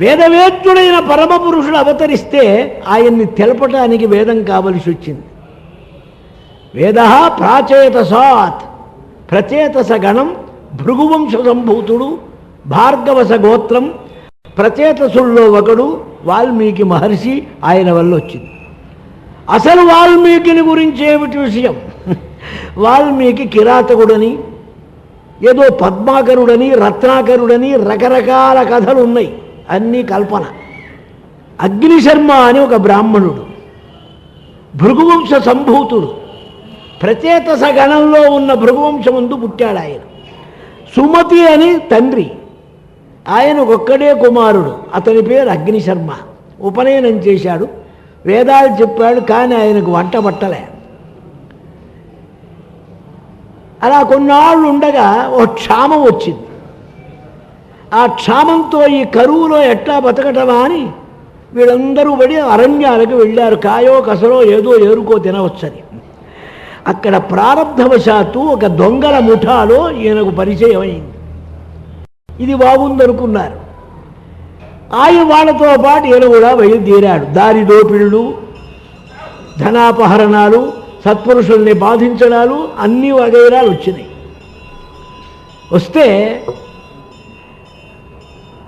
వేదవేద్యుడైన పరమపురుషుడు అవతరిస్తే ఆయన్ని తెలపటానికి వేదం కావలసి వచ్చింది. వేద ప్రాచేతసాత్ ప్రచేతస గణం భృగువంశ సంభూతుడు భార్గవస గోత్రం ప్రచేతసుల్లో ఒకడు వాల్మీకి మహర్షి ఆయన వల్ల వచ్చింది. అసలు వాల్మీకిని గురించి ఏమిటి విషయం? వాల్మీకి కిరాతకుడని ఏదో పద్మాకరుడని రత్నాకరుడని రకరకాల కథలు ఉన్నాయి అన్నీ కల్పన. అగ్నిశర్మ అని ఒక బ్రాహ్మణుడు. భృగువంశ సంభూతుడు. ప్రచేతస గణంలో ఉన్న భృగువంశమందు పుట్టాడు ఆయన. సుమతి అని తండ్రి. ఆయన ఒక్కడే కుమారుడు. అతని పేరు అగ్నిశర్మ. ఉపనయనం చేశాడు. వేదాలు చెప్పాడు కానీ ఆయనకు వంట పట్టలే. అలా కొన్నాళ్ళు ఉండగా ఓ క్షామం వచ్చింది. ఆ క్షామంతో ఈ కరువులో ఎట్లా బతకటమా అని వీళ్ళందరూ పడి అరణ్యాలకు వెళ్ళారు. కాయో కసరో ఏదో ఏరుకో తినవచ్చని. అక్కడ ప్రారంధవశాత్తు ఒక దొంగల ముఠాలో ఈయనకు పరిచయం అయింది ఇది బాగుందనుకున్నారు ఆయన వాళ్ళతో పాటు ఈయన కూడా బయలుదేరాడు. దారి దోపిళ్ళు ధనాపహరణాలు సత్పురుషుల్ని బాధించడాలు అన్ని వగైరాలు వచ్చినాయి. వస్తే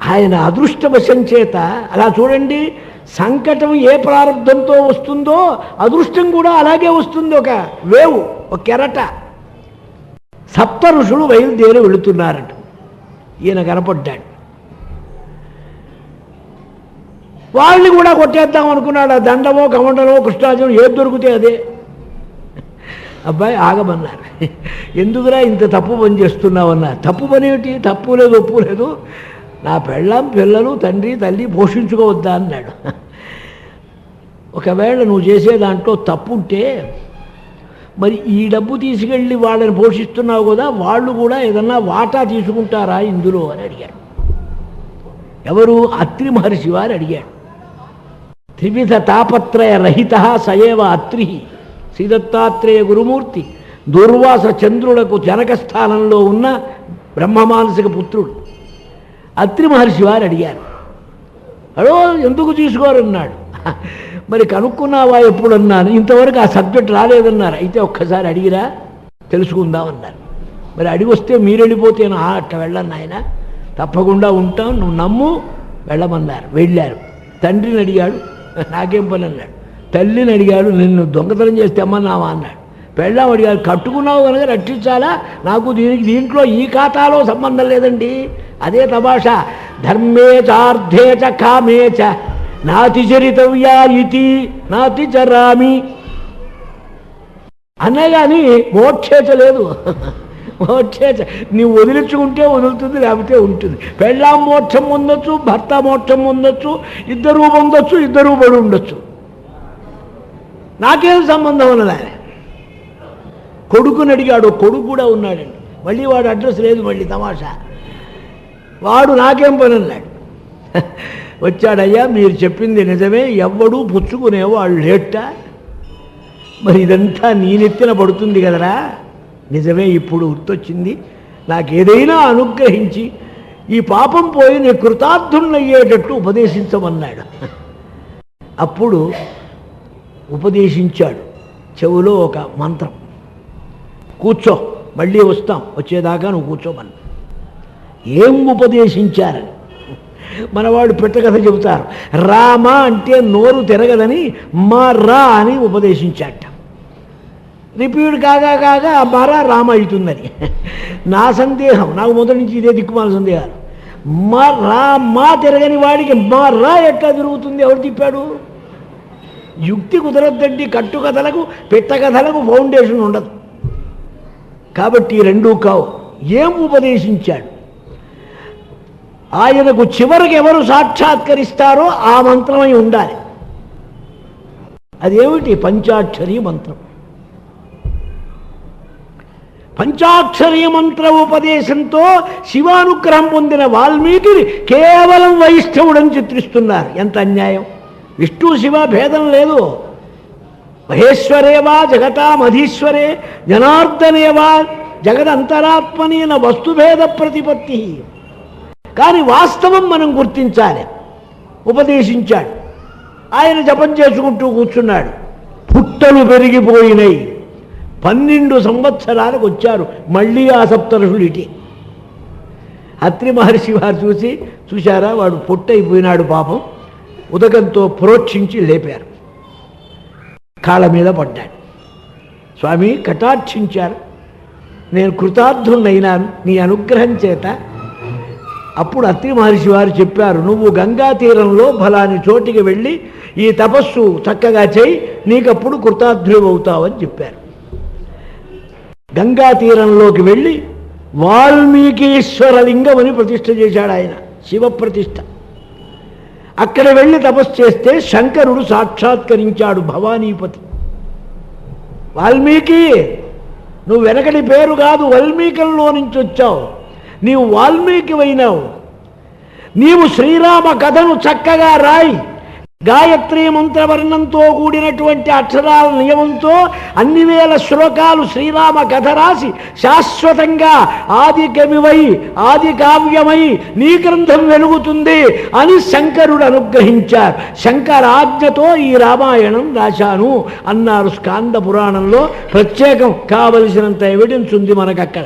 ఆయన అదృష్టవశం చేత అలా చూడండి సంకటం ఏ ప్రారంభంతో వస్తుందో అదృష్టం కూడా అలాగే వస్తుంది ఒక వేవు ఒక కెరట. సప్త ఋషులు బయలుదేరి వెళుతున్నారట. ఈయన కనపడ్డాడు. వాళ్ళని కూడా కొట్టేద్దాం అనుకున్నాడు ఆ దండమో కమండలో కృష్ణాజం ఏది దొరికితే అదే. అబ్బాయి ఆగమన్నారు. ఎందుకురా ఇంత తప్పు పని చేస్తున్నావు తప్పు పని ఏమిటి? తప్పు లేదు ఒప్పు లేదు. నా పెళ్ళాం పిల్లలు తండ్రి తల్లి పోషించుకోవద్దా అన్నాడు. ఒకవేళ నువ్వు చేసే దాంట్లో తప్పు ఉంటే మరి ఈ డబ్బు తీసుకెళ్ళి వాళ్ళని పోషిస్తున్నావు కదా వాళ్ళు కూడా ఏదన్నా వాటా తీసుకుంటారా ఇందులో అని అడిగాడు. ఎవరు? అత్రి మహర్షి వారు అడిగాడు. త్రివిధ తాపత్రయ రహిత సయేవ అత్రి శ్రీదత్తాత్రేయ గురుమూర్తి. దుర్వాస చంద్రులకు జనక స్థానంలో ఉన్న బ్రహ్మమానసిక పుత్రుడు. అత్రి మహర్షి వారు అడిగారు. అడో ఎందుకు తీసుకోరన్నాడు? మరి కనుక్కున్నావా ఎప్పుడున్నాను? ఇంతవరకు ఆ సబ్జెక్ట్ రాలేదన్నారు. అయితే ఒక్కసారి అడిగిరా తెలుసుకుందామన్నారు మరి అడిగి వస్తే మీరు వెళ్ళిపోతే అట్లా అట్ట వెళ్ళను ఆయన తప్పకుండా ఉంటాం నువ్వు నమ్ము వెళ్ళమన్నారు. వెళ్ళారు. తండ్రిని అడిగాడు. నాకేం పని అన్నాడు. తల్లిని అడిగాడు నిన్ను దొంగతనం చేస్తే తెమ్మన్నావా అన్నాడు. పెళ్ళాం అడిగాడు కట్టుకున్నావు కనుక రక్షించాలా? నాకు దీనికి దీంట్లో ఈ ఖాతాలో సంబంధం లేదండి. అదే తమాషా. ధర్మే చార్థే చ కామే చ. నాతి చరితవ్యా ఇతి నాతి చరామి. అనే కానీ మోక్షేచ లేదు. మోక్షేచ నీవు వదిలించుకుంటే వదులుతుంది లేకపోతే ఉంటుంది. పెళ్ళాం మోక్షం పొందొచ్చు భర్త మోక్షం పొందొచ్చు ఇద్దరు పొందొచ్చు ఇద్దరు పడి ఉండొచ్చు. నాకేం సంబంధం ఉన్నదా కొడుకుని అడిగాడు కొడుకు కూడా ఉన్నాడండి. మళ్ళీ వాడు అడ్రస్ లేదు మళ్ళీ తమాషా. వాడు నాకేం పని అన్నాడు వచ్చాడయ్యా మీరు చెప్పింది నిజమే ఎవ్వడూ పుచ్చుకునేవాళ్ళు లేట? మరి ఇదంతా నేనెత్తిన పడుతుంది కదరా? నిజమే ఇప్పుడు గుర్తొచ్చింది. నాకేదైనా అనుగ్రహించి ఈ పాపం పోయి నీ కృతార్థులయ్యేటట్టు ఉపదేశించమన్నాడు. అప్పుడు ఉపదేశించాడు. చెవులో ఒక మంత్రం. కూర్చో మళ్ళీ వస్తాం. వచ్చేదాకా నువ్వు కూర్చోమన్నా ఏం ఉపదేశించారని మనవాడు పెట్టకథ చెబుతారు. రామ అంటే నోరు తిరగదని మా రా అని ఉపదేశించాట. రిపీట్ కాగా కాగా మరా రామ అవుతుందని. నా సందేహం నాకు మొదటి నుంచి ఇదే దిక్కుమాల సందేహాలు. మా రా మా తిరగని వాడికి మా రా ఎట్లా తిరుగుతుంది? ఎవరు తిప్పాడు? యుక్తి కుదరద్దండి కట్టుకథలకు పెట్టకథలకు కథలకు ఫౌండేషన్ ఉండదు. కాబట్టి రెండు రెండూ కావు. ఏం ఉపదేశించాడు? ఆయనకు చివరికి ఎవరు సాక్షాత్కరిస్తారో ఆ మంత్రమై ఉండాలి. అదేమిటి పంచాక్షరి మంత్రం? పంచాక్షరీ మంత్ర ఉపదేశంతో శివానుగ్రహం పొందిన వాల్మీకిని కేవలం వైష్ణవుడని చిత్రిస్తున్నారు. ఎంత అన్యాయం? విష్ణు శివ భేదం లేదు. మహేశ్వరేవా జగతామధీశ్వరే జనార్దనేవా జగదంతరాత్మనీన వస్తుభేద ప్రతిపత్తి. కానీ వాస్తవం మనం గుర్తించాలి. ఉపదేశించాడు. ఆయన జపం చేసుకుంటూ కూర్చున్నాడు. పుట్టలు పెరిగిపోయినాయి. పన్నెండు సంవత్సరాలకు వచ్చారు మళ్ళీ ఆ సప్తరుషులు అత్రి మహర్షి వారు చూసి చూశారా వాడు పొట్టయిపోయినాడు పాపం. ఉదకంతో ప్రోక్షించి లేపారు. కాళ్ళ మీద పడ్డాడు. స్వామి కటాక్షించారు. నేను కృతార్థుణ్ణైనాను నీ అనుగ్రహం చేత అప్పుడు అత్రి మహర్షి వారు చెప్పారు నువ్వు గంగా తీరంలో ఫలాని చోటికి వెళ్ళి ఈ తపస్సు చక్కగా చేయి నీకప్పుడు కృతార్థులవుతావని చెప్పారు. గంగా తీరంలోకి వెళ్ళి వాల్మీకీశ్వర లింగం అని ప్రతిష్ఠ చేశాడు ఆయన శివ ప్రతిష్ఠ. అక్కడ వెళ్ళి తపస్సు చేస్తే శంకరుడు సాక్షాత్కరించాడు భవానీపతి. వాల్మీకి నువ్వు వెనకటి పేరు కాదు వాల్మీకంలో నుంచి వచ్చావు. నీవు వాల్మీకి అయినావు నీవు శ్రీరామ కథను చక్కగా రాయి. గాయత్రి మంత్రవర్ణంతో కూడినటువంటి అక్షరాల నియమంతో అన్ని వేల శ్లోకాలు శ్రీరామ కథ రాసి శాశ్వతంగా ఆది కవివై ఆది కావ్యమై నీ గ్రంథం వెలుగుతుంది అని శంకరుడు అనుగ్రహించారు. శంకరాజ్ఞతో ఈ రామాయణం రాశాను అన్నారు స్కాంద పురాణంలో. ప్రత్యేకం కావలసినంత ఎవిడెన్స్ ఉంది మనకక్కడ.